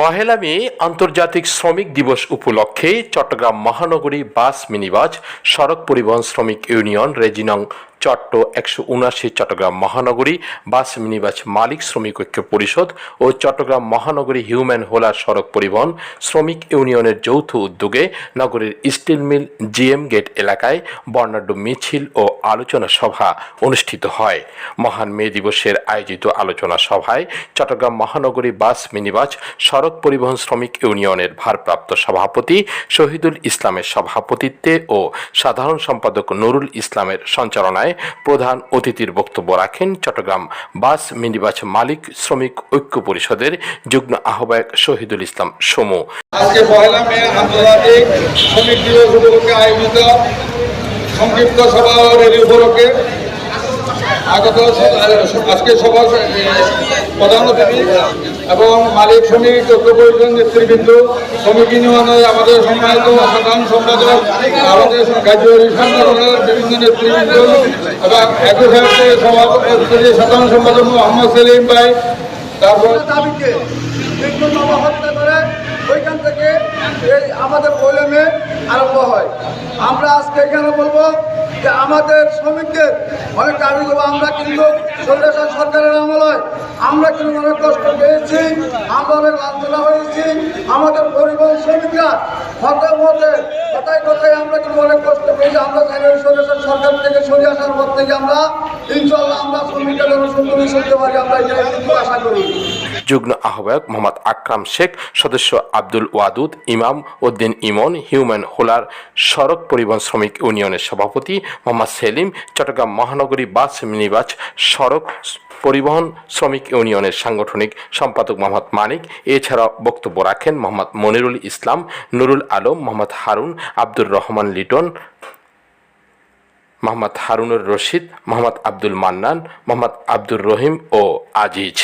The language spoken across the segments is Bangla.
পহেলা মে আন্তর্জাতিক শ্রমিক দিবস উপলক্ষে চট্টগ্রাম মহানগরী বাস মিনিবাস, সড়ক পরিবহন শ্রমিক ইউনিয়ন, রেজিনং চট্ট একশো উনআশি চট্টগ্রাম মহানগরী বাস মিনিবাস মালিক শ্রমিক ঐক্য পরিষদ ও চট্টগ্রাম মহানগরী হিউম্যান হোলার সড়ক পরিবহন শ্রমিক ইউনিয়নের যৌথ উদ্যোগে নগরের স্টিল মিল জিএম গেট এলাকায় বর্ণাঢ্য মিছিল ও আলোচনা সভা অনুষ্ঠিত হয়। মহান মে দিবসের আয়োজিত আলোচনা সভায় চট্টগ্রাম মহানগরী বাস মিনিবাস সড়ক পরিবহন শ্রমিক ইউনিয়নের ভারপ্রাপ্ত সভাপতি শহীদুল ইসলামের সভাপতিত্বে ও সাধারণ সম্পাদক নুরুল ইসলামের সঞ্চালনায় প্রধান অতিথির বক্তব্য রাখেন চট্টগ্রাম বাস মিনিবাস মালিক শ্রমিক ঐক্য পরিষদের যুগ্ম আহ্বায়ক শহীদুল ইসলাম সমু। আজকে পয়লা মে আন্তর্জাতিক শ্রমিক দিবস উপলক্ষে আয়োজিত সংক্ষিপ্ত সভা উপলক্ষে আগত আজকে সভা প্রধান অতিথি এবং মালিক শ্রমিক ঐক্য পরিষদ নেতৃবৃন্দ, শ্রমিক ইউনিয়নের আমাদের সম্মানিত সাধারণ সম্পাদক, আমাদের কার্যকরী সংগঠনের বিভিন্ন নেতৃবৃন্দ এবং একই সাথে সভাপতি, সাধারণ সম্পাদক মোহাম্মদ সেলিম ভাই, তারপর আমাদের প্রবলেমে আরম্ভ হয়। আমরা আজকে এখানে বলব যে আমাদের শ্রমিকদের, অনেক দাবিগুলো আমরা কিন্তু সরকার সরকারের আমলায় আমরা কিন্তু অনেক কষ্ট পেয়েছি, আমরা অনেক লাঞ্ছনা হয়েছি। আমাদের পরিবহন শ্রমিকরা হঠাৎ মধ্যে কথায় কথায় আমরা কিন্তু অনেক কষ্ট পেয়েছি। আমরা চাই ওই সরকার থেকে সরে আসার পর থেকে আমরা ইনশাল্লাহ আমরা শ্রমিকদের সুন্দর শুনতে পারি আমরা এটাই কিন্তু আশা করি। যুগ্ম আহ্বায়ক মোহাম্মদ আকরাম শেখ, সদস্য আব্দুল ওয়াদুদ, ইমাম উদ্দিন ইমন, হিউম্যান হোলার সড়ক পরিবহন শ্রমিক ইউনিয়নের সভাপতি মোহাম্মদ সেলিম, চট্টগ্রাম মহানগরী বাস মিনিবাস সড়ক পরিবহন শ্রমিক ইউনিয়নের সাংগঠনিক সম্পাদক মোহাম্মদ মানিক এছাড়া বক্তব্য রাখেন মোহাম্মদ মনিরুল ইসলাম, নুরুল আলম, মোহাম্মদ হারুন, আব্দুর রহমান লিটন, মোহাম্মদ হারুনুর রশিদ, মোহাম্মদ আব্দুল মান্নান, মোহাম্মদ আব্দুর রহিম ও আজিজ।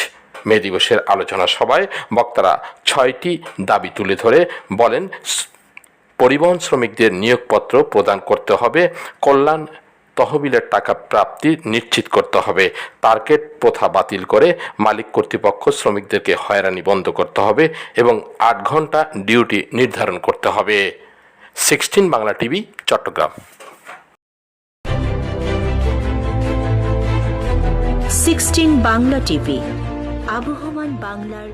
মে দিবসের আলোচনা সভায় বক্তারা ছয়টি দাবি তুলে ধরে বলেন "স- পরিবহন শ্রমিকদের নিয়োগপত্র প্রদান করতে হবে, কল্যাণ তহবিলের টাকা প্রাপ্তি নিশ্চিত করতে হবে, টার্গেট প্রথা বাতিল করে মালিক কর্তৃপক্ষ শ্রমিকদেরকে হয়রানি বন্ধ করতে হবে এবং আট ঘণ্টা ডিউটি নির্ধারণ করতে হবে। Sixteen Bangla TV, Chattogram. Sixteen Bangla TV, আবহমান বাংলার